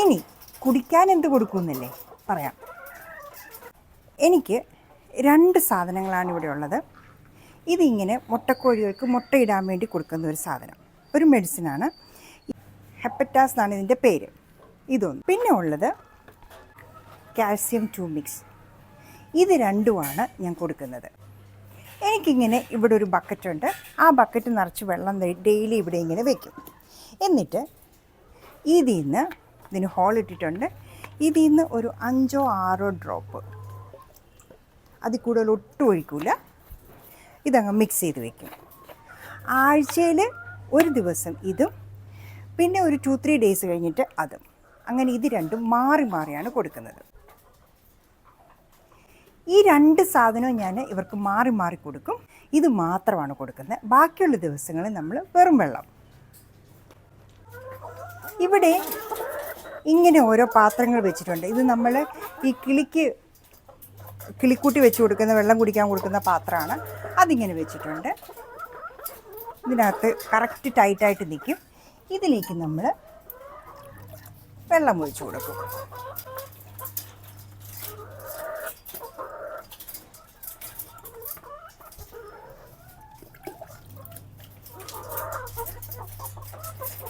ഇനി കുടിക്കാൻ എന്ത് കൊടുക്കുമെന്നല്ലേ പറയാം. എനിക്ക് രണ്ട് സാധനങ്ങളാണ് ഇവിടെ ഉള്ളത്. ഇതിങ്ങനെ മുട്ടക്കോഴികൾക്ക് മുട്ടയിടാൻ വേണ്ടി കൊടുക്കുന്ന ഒരു സാധനം. ഒരു മെഡിസിനാണ്. ഹെപ്പറ്റാസ് എന്നാണ് ഇതിന്റെ പേര്. ഇതൊന്ന്. പിന്നെ ഉള്ളത് കാൽസ്യം ടു മിക്സ്. ഇത് രണ്ടുമാണ് ഞാൻ കൊടുക്കുന്നത്. എനിക്കിങ്ങനെ ഇവിടെ ഒരു ബക്കറ്റുണ്ട് ആ ബക്കറ്റ് നിറച്ച് വെള്ളം ഡെയിലി ഇവിടെ ഇങ്ങനെ വയ്ക്കും എന്നിട്ട് ഇതിൽ നിന്ന് ഇതിന് ഹോൾ ഇട്ടിട്ടുണ്ട്. ഇതിൽ നിന്ന് ഒരു അഞ്ചോ ആറോ ഡ്രോപ്പ് അതിൽ കൂടുതൽ ഒട്ടും ഒഴിക്കില്ല ഇതങ്ങ് മിക്സ് ചെയ്ത് വെക്കും. ആഴ്ചയിൽ ഒരു ദിവസം ഇതും പിന്നെ ഒരു ടു ത്രീ ഡേയ്സ് കഴിഞ്ഞിട്ട് അതും. അങ്ങനെ ഇത് രണ്ടും മാറി മാറിയാണ് കൊടുക്കുന്നത്. ഈ രണ്ട് സാധനവും ഞാൻ ഇവർക്ക് മാറി മാറി കൊടുക്കും. ഇത് മാത്രമാണ് കൊടുക്കുന്നത്. ബാക്കിയുള്ള ദിവസങ്ങളിൽ നമ്മൾ വെറും വെള്ളം. ഇവിടെ ഇങ്ങനെ ഓരോ പാത്രങ്ങൾ വെച്ചിട്ടുണ്ട്. ഇത് നമ്മൾ ഈ കിളിക്ക് കിളിക്കൂട്ടി വെച്ച് കൊടുക്കുന്ന വെള്ളം കുടിക്കാൻ കൊടുക്കുന്ന പാത്രമാണ്. അതിങ്ങനെ വെച്ചിട്ടുണ്ട്. ഇതിനകത്ത് കറക്റ്റ് ടൈറ്റായിട്ട് നിൽക്കും ഇതിലേക്ക് നമ്മൾ വെള്ളം ഒഴിച്ച് കൊടുക്കും.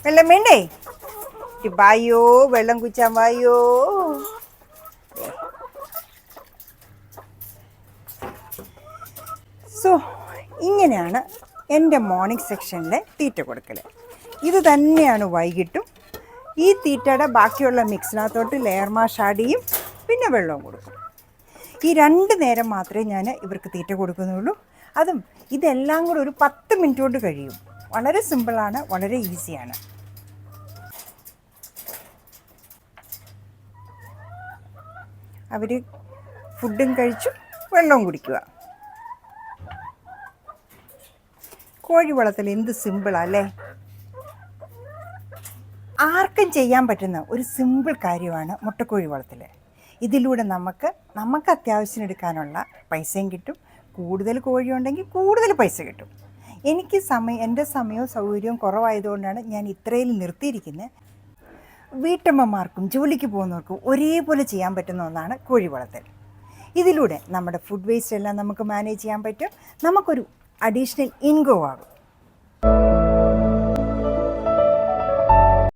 വെള്ളം വേണ്ടേ? ഇട്ടി വായോ വെള്ളം കുച്ചാൻ വായോ. സോ ഇങ്ങനെയാണ് എന്റെ മോർണിംഗ് സെക്ഷനിലെ തീറ്റ കൊടുക്കൽ ഇത് തന്നെയാണ് വൈകിട്ടും. ഈ തീറ്റയുടെ ബാക്കിയുള്ള മിക്സിനകത്തോട്ട് ലെയർ മാഷ് ആഡ് പിന്നെ വെള്ളവും കൊടുക്കും. ഈ രണ്ട് നേരം മാത്രമേ ഞാൻ ഇവർക്ക് തീറ്റ കൊടുക്കുന്നുള്ളൂ. അതും ഇതെല്ലാം കൂടെ ഒരു പത്ത് മിനിറ്റ് കൊണ്ട് കഴിയും. വളരെ സിമ്പിളാണ് വളരെ ഈസിയാണ് അവർ ഫുഡും കഴിച്ചു വെള്ളവും കുടിക്കുക. കോഴി വളർത്തൽ എന്ത് സിമ്പിളല്ലേ ആർക്കും ചെയ്യാൻ പറ്റുന്ന ഒരു സിമ്പിൾ കാര്യമാണ് മുട്ടക്കോഴി വളർത്തൽ ഇതിലൂടെ നമുക്ക് നമുക്ക് അത്യാവശ്യം എടുക്കാനുള്ള പൈസയും കിട്ടും. കൂടുതൽ കോഴി ഉണ്ടെങ്കിൽ കൂടുതൽ പൈസ കിട്ടും. എനിക്ക് സമയം എന്റെ സമയവും സൗകര്യവും കുറവായതുകൊണ്ടാണ് ഞാൻ ഇത്രയിൽ നിർത്തിയിരിക്കുന്നത്. വീട്ടമ്മമാർക്കും ജോലിക്ക് പോകുന്നവർക്കും ഒരേപോലെ ചെയ്യാൻ പറ്റുന്ന ഒന്നാണ് കോഴി വളർത്തൽ. ഇതിലൂടെ നമ്മുടെ ഫുഡ് വേസ്റ്റ് എല്ലാം നമുക്ക് മാനേജ് ചെയ്യാൻ പറ്റും. നമുക്കൊരു അഡീഷണൽ ഇൻകോ ആകും